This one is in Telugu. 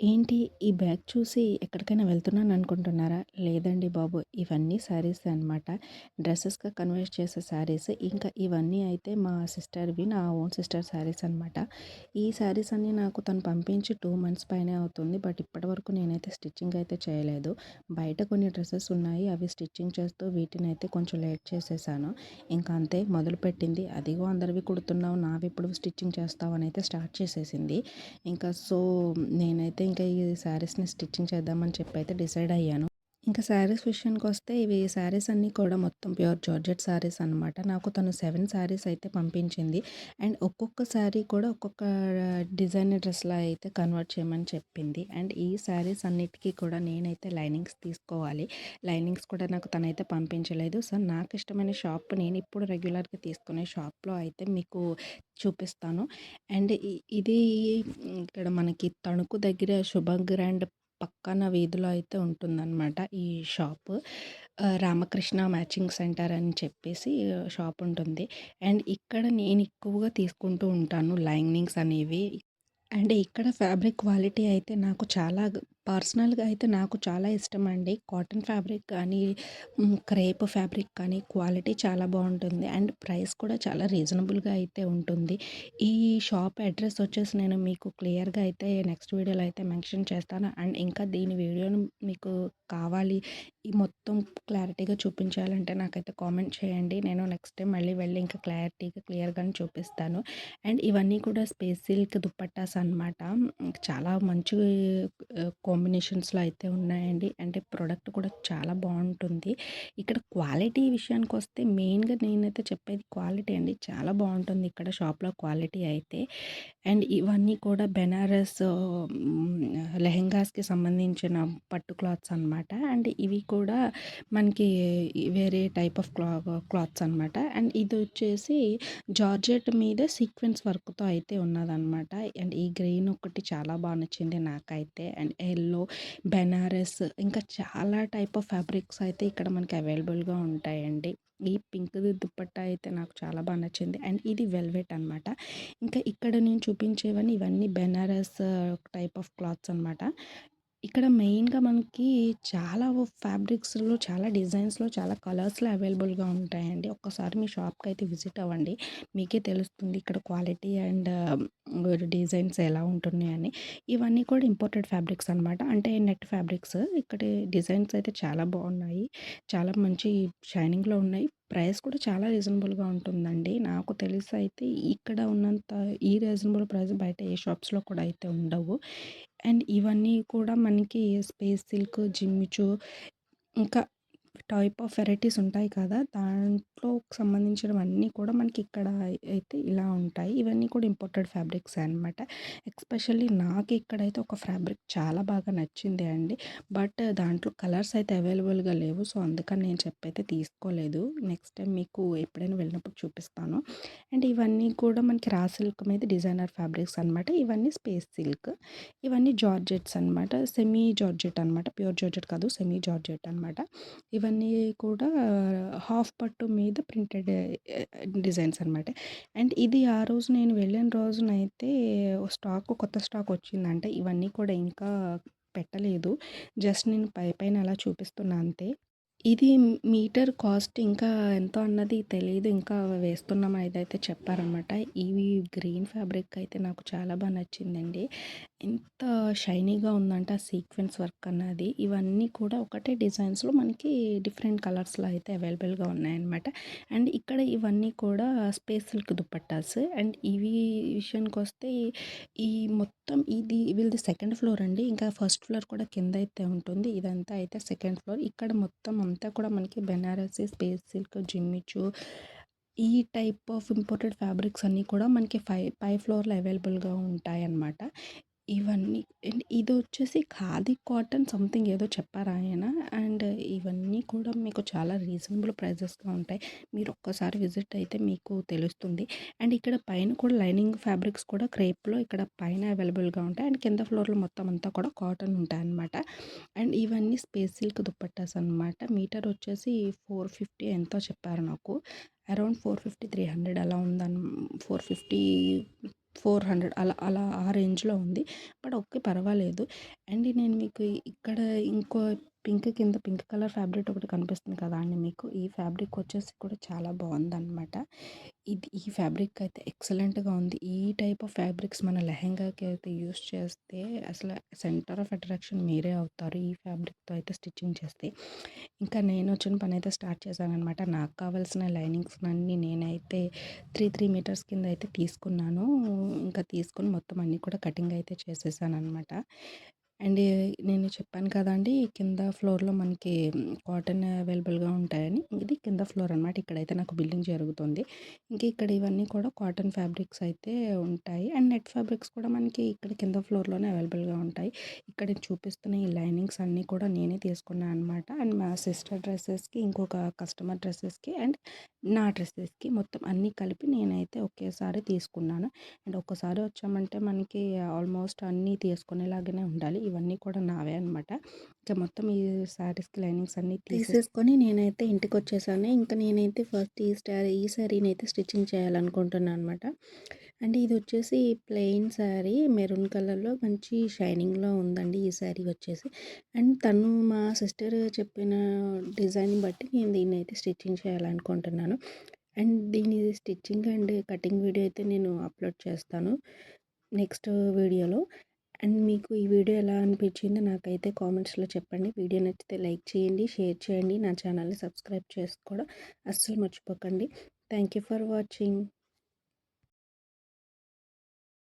ఏంటి ఈ బ్యాగ్ చూసి ఎక్కడికైనా వెళ్తున్నాను అనుకుంటున్నారా? లేదండి బాబు. ఇవన్నీ శారీస్ అనమాట. డ్రెస్సెస్గా కన్వర్ట్ చేసే శారీస్. ఇంకా ఇవన్నీ అయితే మా సిస్టర్‌వి. నా ఓన్ సిస్టర్ శారీస్ అనమాట. ఈ శారీస్ అన్నీ నాకు తను పంపించి టూ మంత్స్ పైనే అవుతుంది. బట్ ఇప్పటివరకు నేనైతే స్టిచ్చింగ్ అయితే చేయలేదు. బయట కొన్ని డ్రెస్సెస్ ఉన్నాయి. అవి స్టిచ్చింగ్ చేస్తూ వీటిని అయితే కొంచెం లేట్ చేసేసాను. ఇంకా అంతే మొదలుపెట్టింది. అదిగో అందరివి కుడుతున్నావు నావెప్పుడు స్టిచ్చింగ్ చేస్తావు అని అయితే స్టార్ట్ చేసేసింది. ఇంకా సో నేనైతే ఇంకా ఈ శారీస్ని స్టిచ్చింగ్ చేద్దామని చెప్పి అయితే డిసైడ్ అయ్యాను. ఇంకా శారీస్ విషయానికి వస్తే ఇవి శారీస్ అన్నీ కూడా మొత్తం ప్యూర్ జార్జెట్ శారీస్ అనమాట నాకు తను సెవెన్ శారీస్ అయితే పంపించింది. అండ్ ఒక్కొక్క శారీ కూడా ఒక్కొక్క డిజైనర్ డ్రెస్లా అయితే కన్వర్ట్ చేయమని చెప్పింది. అండ్ ఈ శారీస్ అన్నిటికీ కూడా నేనైతే లైనింగ్స్ తీసుకోవాలి. లైనింగ్స్ కూడా నాకు తనైతే పంపించలేదు. సో నాకు ఇష్టమైన షాప్ నేను ఇప్పుడు రెగ్యులర్గా తీసుకునే షాప్లో అయితే మీకు చూపిస్తాను. అండ్ ఇది ఇక్కడ మనకి తణుకు దగ్గర శుభ గ్రాండ్ పక్కన వీధిలో అయితే ఉంటుందన్నమాట ఈ షాపు. రామకృష్ణ మ్యాచింగ్ సెంటర్ అని చెప్పేసి షాప్ ఉంటుంది. అండ్ ఇక్కడ నేను ఎక్కువగా తీసుకుంటూ ఉంటాను లైనింగ్స్ అనేవి. అండ్ ఇక్కడ ఫ్యాబ్రిక్ క్వాలిటీ అయితే నాకు చాలా పర్సనల్గా అయితే నాకు చాలా ఇష్టం అండి కాటన్ ఫ్యాబ్రిక్ కానీ క్రేప్ ఫ్యాబ్రిక్ కానీ క్వాలిటీ చాలా బాగుంటుంది. అండ్ ప్రైస్ కూడా చాలా రీజనబుల్గా అయితే ఉంటుంది. ఈ షాప్ అడ్రస్ వచ్చేసి నేను మీకు క్లియర్గా అయితే నెక్స్ట్ వీడియోలో అయితే మెన్షన్ చేస్తాను. అండ్ ఇంకా దీని వీడియోను మీకు కావాలి ఈ మొత్తం క్లారిటీగా చూపించాలంటే నాకైతే కామెంట్ చేయండి. నేను నెక్స్ట్ టైం మళ్ళీ వెళ్ళి ఇంకా క్లారిటీగా క్లియర్గానే చూపిస్తాను. అండ్ ఇవన్నీ కూడా స్పేస్ సిల్క్ దుప్పట్టాస్ అనమాట చాలా మంచి కాంబినేషన్స్లో అయితే ఉన్నాయండి. అంటే ప్రోడక్ట్ కూడా చాలా బాగుంటుంది. ఇక్కడ క్వాలిటీ విషయానికి వస్తే మెయిన్గా నేనైతే చెప్పేది క్వాలిటీ అండి. చాలా బాగుంటుంది ఇక్కడ షాప్లో క్వాలిటీ అయితే. అండ్ ఇవన్నీ కూడా బెనారస్ లెహెంగాస్కి సంబంధించిన పట్టు క్లాత్స్ అనమాట అండ్ ఇవి కూడా మనకి వేరే టైప్ ఆఫ్ క్లా క్లాత్స్ అనమాట అండ్ ఇది వచ్చేసి జార్జెట్ మీద సీక్వెన్స్ వర్క్తో అయితే ఉన్నదనమాట అండ్ ఈ గ్రీన్ ఒకటి చాలా బాగా నచ్చింది నాకైతే. అండ్ ఎల్లో బెనారస్ ఇంకా చాలా టైప్ ఆఫ్ ఫ్యాబ్రిక్స్ అయితే ఇక్కడ మనకి అవైలబుల్గా ఉంటాయండి. ఈ పింక్ దుప్పట్టా అయితే నాకు చాలా బాగా నచ్చింది. అండ్ ఇది వెల్వెట్ అనమాట ఇంకా ఇక్కడ నేను చూపించేవన్నీ ఇవన్నీ బెనారస్ టైప్ ఆఫ్ క్లాత్స్ అనమాట ఇక్కడ మెయిన్గా మనకి చాలా ఫ్యాబ్రిక్స్లో చాలా డిజైన్స్లో చాలా కలర్స్లో అవైలబుల్గా ఉంటాయండి. ఒక్కసారి మీ షాప్కి అయితే విజిట్ అవ్వండి. మీకే తెలుస్తుంది ఇక్కడ క్వాలిటీ అండ్ డిజైన్స్ ఎలా ఉంటున్నాయని. ఇవన్నీ కూడా ఇంపోర్టెడ్ ఫ్యాబ్రిక్స్ అనమాట అంటే నెట్ ఫ్యాబ్రిక్స్. ఇక్కడ డిజైన్స్ అయితే చాలా బాగున్నాయి. చాలా మంచి షైనింగ్లో ఉన్నాయి. ప్రైస్ కూడా చాలా రీజనబుల్గా ఉంటుందండి. నాకు తెలిసి అయితే ఇక్కడ ఉన్నంత ఈ రీజనబుల్ ప్రైస్ బయట ఏ షాప్స్లో కూడా అయితే ఉండవు. అండ్ ఇవన్నీ కూడా మనకి స్పేస్ సిల్క్ జిమ్మిచు ఇంకా టైప్ ఆఫ్ వెరైటీస్ ఉంటాయి కదా! దాంట్లో సంబంధించినవన్నీ కూడా మనకి ఇక్కడ అయితే ఇలా ఉంటాయి. ఇవన్నీ కూడా ఇంపోర్టెడ్ ఫ్యాబ్రిక్స్ అనమాట ఎక్స్పెషల్లీ నాకు ఇక్కడైతే ఒక ఫ్యాబ్రిక్ చాలా బాగా నచ్చింది అండి. బట్ దాంట్లో కలర్స్ అయితే అవైలబుల్గా లేవు. సో అందుకని నేను చెప్పైతే తీసుకోలేదు. నెక్స్ట్ టైం మీకు ఎప్పుడైనా వెళ్ళినప్పుడు చూపిస్తాను. అండ్ ఇవన్నీ కూడా మనకి రా సిల్క్ మీద డిజైనర్ ఫ్యాబ్రిక్స్ అనమాట ఇవన్నీ స్పేస్ సిల్క్ ఇవన్నీ జార్జెట్స్ అనమాట సెమీ జార్జెట్ అనమాట ప్యూర్ జార్జెట్ కాదు సెమీ జార్జెట్ అనమాట ఇవన్నీ ఇవన్నీ కూడా హాఫ్ పట్టు మీద ప్రింటెడ్ డిజైన్స్ అనమాట అండ్ ఇది ఆ రోజు నేను వెళ్ళిన రోజునైతే స్టాక్ కొత్త స్టాక్ వచ్చిందంటే. ఇవన్నీ కూడా ఇంకా పెట్టలేదు. జస్ట్ నేను పై పైన అలా చూపిస్తున్నా అంతే. ఇది మీటర్ కాస్ట్ ఇంకా ఎంతో అన్నది తెలియదు ఇంకా వేస్తున్నామని ఇదైతే చెప్పారనమాట. ఇవి గ్రీన్ ఫ్యాబ్రిక్ అయితే నాకు చాలా బాగా నచ్చిందండి. ఎంత షైనీగా ఉందంట సీక్వెన్స్ వర్క్ అన్నది. ఇవన్నీ కూడా ఒకటే డిజైన్స్‌లో మనకి డిఫరెంట్ కలర్స్‌లో అయితే అవైలబుల్‌గా ఉన్నాయన్నమాట. అండ్ ఇక్కడ ఇవన్నీ కూడా స్పేస్ సిల్క్ దుప్పట్టాస్. అండ్ ఇవి విషయానికొస్తే ఈ మొత్తం ఇది వీళ్ళది సెకండ్ ఫ్లోర్ అండి. ఇంకా ఫస్ట్ ఫ్లోర్ కూడా కింద అయితే ఉంటుంది. ఇదంతా అయితే సెకండ్ ఫ్లోర్. ఇక్కడ మొత్తం అంతా కూడా మనకి బెనారసీ స్పేస్ సిల్క్ జిమ్మిచు ఈ టైప్ ఆఫ్ ఇంపోర్టెడ్ ఫ్యాబ్రిక్స్ అన్నీ కూడా మనకి ఫై పై ఫ్లోర్లో అవైలబుల్గా ఉంటాయన్నమాట. ఇవన్నీ అండ్ ఇది వచ్చేసి ఖాదీ కాటన్ సంథింగ్ ఏదో చెప్పారు ఆయన? అండ్ ఇవన్నీ కూడా మీకు చాలా రీజనబుల్ ప్రైజెస్గా ఉంటాయి. మీరు ఒక్కసారి విజిట్ అయితే మీకు తెలుస్తుంది. అండ్ ఇక్కడ పైన కూడా లైనింగ్ ఫ్యాబ్రిక్స్ కూడా క్రేప్లో ఇక్కడ పైన అవైలబుల్గా ఉంటాయి. అండ్ కింద ఫ్లోర్లో మొత్తం అంతా కూడా కాటన్ ఉంటాయి అనమాట అండ్ ఇవన్నీ స్పేస్ సిల్క్ దుప్పట్టాస్ అనమాట మీటర్ వచ్చేసి ఫోర్ ఫిఫ్టీ ఎంతో చెప్పారు నాకు. Around four fifty three hundred అలా ఉందని ఫోర్ ఫిఫ్టీ ఫోర్ హండ్రెడ్ అలా అలా ఆ రేంజ్లో ఉంది. బట్ ఓకే పర్వాలేదు. అండ్ నేను మీకు ఇక్కడ ఇంకో పింక్ కింద పింక్ కలర్ ఫ్యాబ్రిక్ ఒకటి కనిపిస్తుంది కదా అండి మీకు. ఈ ఫ్యాబ్రిక్ వచ్చేసి కూడా చాలా బాగుందన్నమాట. ఇది ఈ ఫ్యాబ్రిక్ అయితే ఎక్సలెంట్గా ఉంది. ఈ టైప్ ఆఫ్ ఫ్యాబ్రిక్స్ మన లెహెంగాకి అయితే యూస్ చేస్తే అసలు సెంటర్ ఆఫ్ అట్రాక్షన్ మీరే అవుతారు ఈ ఫ్యాబ్రిక్తో అయితే స్టిచ్చింగ్ చేస్తే. ఇంకా నేను వచ్చిన పని అయితే స్టార్ట్ చేశానమాట నాకు కావాల్సిన లైనింగ్స్ అన్నీ నేనైతే త్రీ త్రీ మీటర్స్ కింద అయితే తీసుకున్నాను. ఇంకా తీసుకొని మొత్తం అన్నీ కూడా కటింగ్ అయితే చేసేసాను అనమాట అండ్ నేను చెప్పాను కదండి కింద ఫ్లోర్‌లో మనకి కాటన్ అవైలబుల్‌గా ఉంటాయని. ఇది కింద ఫ్లోర్ అనమాట. ఇక్కడైతే నాకు బిల్డింగ్ జరుగుతుంది. ఇంకా ఇక్కడ ఇవన్నీ కూడా కాటన్ ఫ్యాబ్రిక్స్ అయితే ఉంటాయి. అండ్ నెట్ ఫ్యాబ్రిక్స్ కూడా మనకి ఇక్కడ కింద ఫ్లోర్‌లోనే అవైలబుల్‌గా ఉంటాయి. ఇక్కడ చూపిస్తున్న ఈ లైనింగ్స్ అన్నీ కూడా నేనే తీసుకున్నాను అనమాట. అండ్ మా సిస్టర్ డ్రెస్సెస్కి ఇంకొక కస్టమర్ డ్రెస్సెస్కి అండ్ నా డ్రెస్సెస్కి మొత్తం అన్నీ కలిపి నేనైతే ఒకేసారి తీసుకున్నాను. అండ్ ఒక్కసారి వచ్చామంటే మనకి ఆల్మోస్ట్ అన్నీ తీసుకునేలాగానే ఉండాలి. ఇవన్నీ కూడా నావే అనమాట ఇంకా మొత్తం ఈ శారీస్కి లైనింగ్స్ అన్నీ తీసేసుకొని నేనైతే ఇంటికి వచ్చేసాను ఇంకా నేనైతే ఫస్ట్ ఈ స్టారీ ఈ శారీని అయితే స్టిచ్చింగ్ చేయాలనుకుంటున్నాను అనమాట అండ్ ఇది వచ్చేసి ప్లెయిన్ శారీ మెరూన్ కలర్లో మంచి షైనింగ్లో ఉందండి ఈ శారీ వచ్చేసి. అండ్ తను మా సిస్టర్ చెప్పిన డిజైన్ బట్టి నేను దీన్ని అయితే స్టిచ్చింగ్ చేయాలనుకుంటున్నాను. అండ్ దీని స్టిచ్చింగ్ అండ్ కటింగ్ వీడియో అయితే నేను అప్లోడ్ చేస్తాను నెక్స్ట్ వీడియోలో. అండ్ మీకు ఈ వీడియో ఎలా అనిపించిందో నాకైతే కామెంట్స్లో చెప్పండి. వీడియో నచ్చితే లైక్ చేయండి షేర్ చేయండి. నా ఛానల్ని సబ్స్క్రైబ్ చేసుకోవడం అస్సలు మర్చిపోకండి. Thank you for watching.